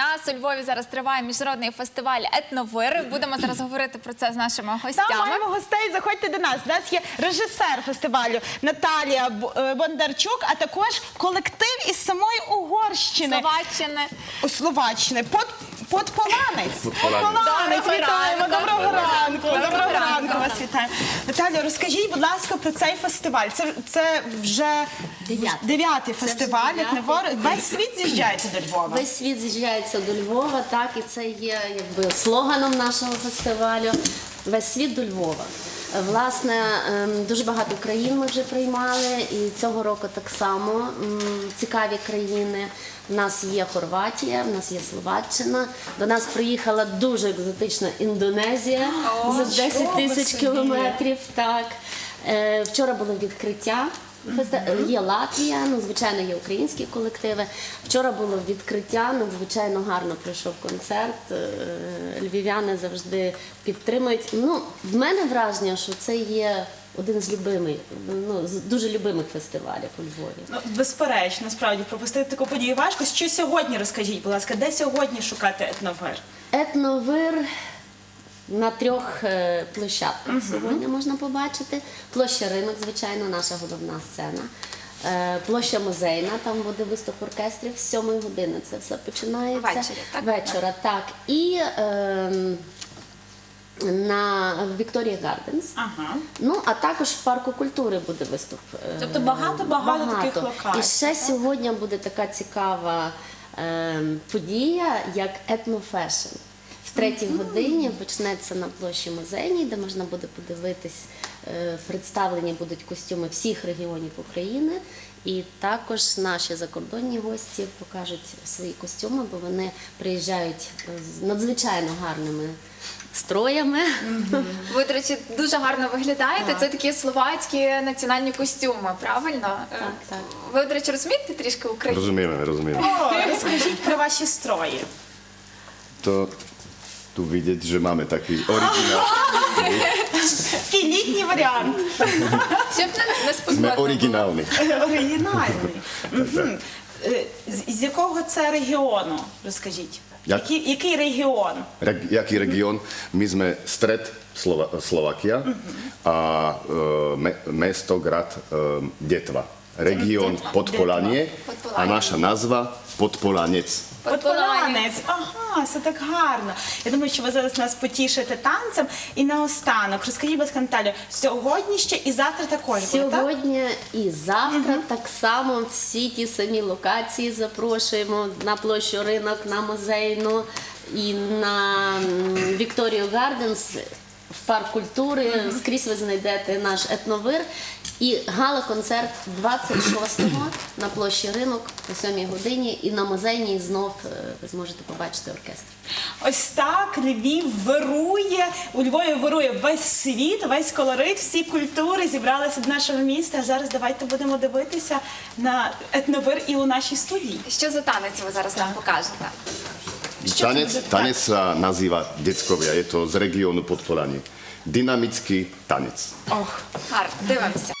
нас у Львові зараз триває міжнародний фестиваль етновир. Будемо зараз говорити про це з нашими гостями. Та маємо гостей. Заходьте до нас. У нас є режисер фестивалю Наталія е, Бондарчук, а також колектив із самої Угорщини. Словаччини. У Словаччини. Под, подполанець. Подполанець. Вітаємо. Доброго ранку. Доброго ранку. Вас вітаємо. Наталя, розкажіть, будь ласка, про цей фестиваль. Це, це вже Дев'ятий. дев'ятий фестиваль. дев'ятий. «Етновор». Весь світ з'їжджається до Львова. Весь світ з'їжджається до Львова, так, і це є якби слоганом нашого фестивалю. Весь світ до Львова. Власне, ем, дуже багато країн ми вже приймали, і цього року так само цікаві країни. У нас є Хорватія, в нас є Словаччина. До нас приїхала дуже екзотична Індонезія за 10 тисяч кілометрів. Так. Е, Вчора було відкриття. Є Латвія, ну звичайно, є українські колективи. Вчора було відкриття, надзвичайно гарно пройшов концерт. е, Львів'яни завжди підтримують. Ну, в мене враження, що це є один з любимих, ну з дуже любимих фестивалів у Львові. Ну, безперечно, справді пропустити таку подію важко. Що сьогодні розкажіть, будь ласка, де сьогодні шукати етновир? Етновир на трьох е, площадках сьогодні можна побачити. Площа ринок, звичайно, наша головна сцена. Е, Площа музейна, там буде виступ оркестрів з 7 години. Це все починається Ввечері, так? вечора. Так. І ем, на Вікторія Гарденс. Ага. Ну, а також в парку культури буде виступ. е, Тобто багато-багато таких локацій, І ще сьогодні буде така цікава е, подія, як етнофешн. В третій годині почнеться на площі музейній, де можна буде подивитись, е, представлені будуть костюми всіх регіонів України. І також наші закордонні гості покажуть свої костюми, бо вони приїжджають з надзвичайно гарними строями. Ви, до речі, дуже гарно виглядаєте. Це такі словацькі національні костюми, правильно? Так, так. Ви, до речі, розумієте трішки українську? Rozumieme, rozumieme. О, розкажіть про ваші строї. tu vidieť, že máme taký originál. Такий літній варіант. Щоб не, не Sme спекотно. originálni. Оригінальний. Мгм. Е, з- З якого це регіону? Розкажіть. Як? Який, який регіон? Reg- jaký región? My sme stred Slova- Slovakia a e, me, mesto, grad e, Detva. Región Detva. Podpolanie a Podpolanie. naša nazva Podpolanec. Подполанець. Ага, Все так гарно. Я думаю, що ви зараз нас потішите танцем. І наостанок, розкажіть, будь ласка, Наталю, сьогодні ще і завтра також буде, так? Сьогодні і завтра так само всі ті самі локації запрошуємо на площу ринок, на музейну і на м, Вікторію Гарденс. В парк культури скрізь ви знайдете наш етновир і гала-концерт 26-го на площі ринок о 7 годині. І на музейній знов е, ви зможете побачити оркестр. Ось так Львів вирує, у Львові вирує весь світ, весь колорит, всі культури зібралися до нашого міста. А зараз давайте будемо дивитися на етновир і у нашій студії. Що за танець ви зараз нам покажете? Tanec, tanec sa nazýva Deckovia, je to z regiónu podporanie. Dynamický tanec. Och, har, dívam sa.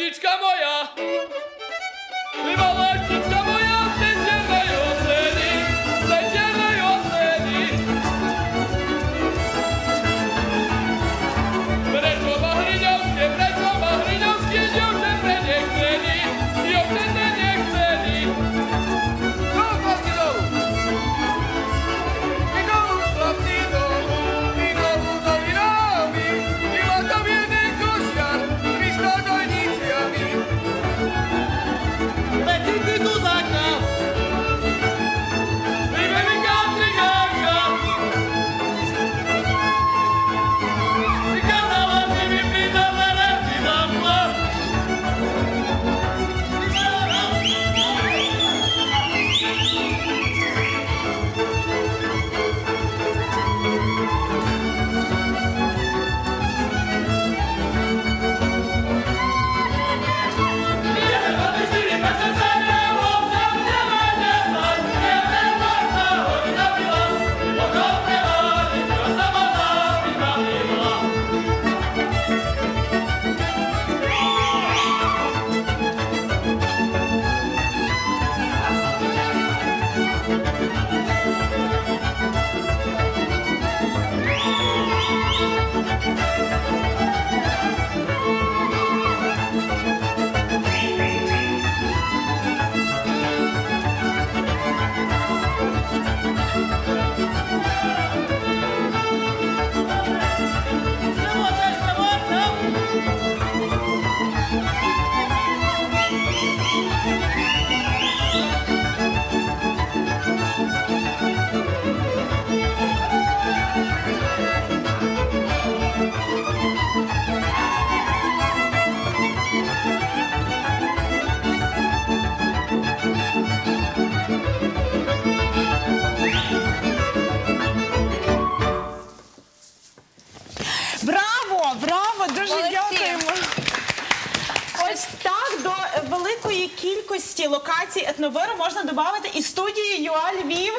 štička moja, ty malá кількості локацій етновиру можна додати і студію ЮА Львів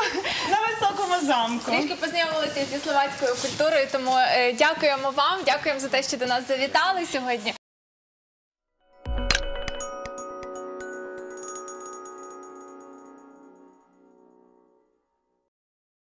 на високому замку. Трішки познайомилися зі словацькою культурою, тому е, дякуємо вам, дякуємо за те, що до нас завітали сьогодні.